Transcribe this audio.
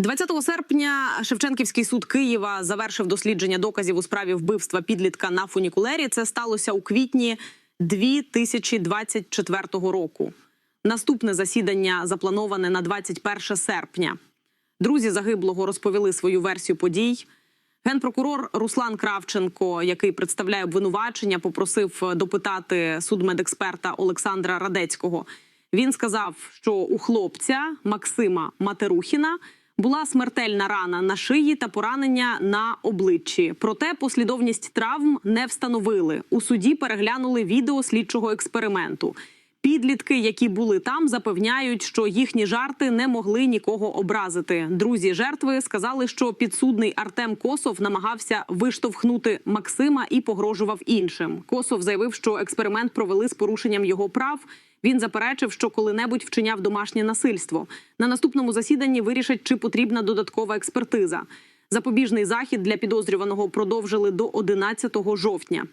20 серпня Шевченківський суд Києва завершив дослідження доказів у справі вбивства підлітка на фунікулері. Це сталося у квітні 2024 року. Наступне засідання заплановане на 21 серпня. Друзі загиблого розповіли свою версію подій. Генпрокурор Руслан Кравченко, який представляє обвинувачення, попросив допитати судмедексперта Олександра Радецького. Він сказав, що у хлопця Максима Матерухіна була смертельна рана на шиї та поранення на обличчі. Проте послідовність травм не встановили. У суді переглянули відео слідчого експерименту. Підлітки, які були там, запевняють, що їхні жарти не могли нікого образити. Друзі жертви сказали, що підсудний Артем Косов намагався виштовхнути Максима і погрожував іншим. Косов заявив, що експеримент провели з порушенням його прав. Він заперечив, що коли-небудь вчиняв домашнє насильство. На наступному засіданні вирішать, чи потрібна додаткова експертиза. Запобіжний захід для підозрюваного продовжили до 11 жовтня.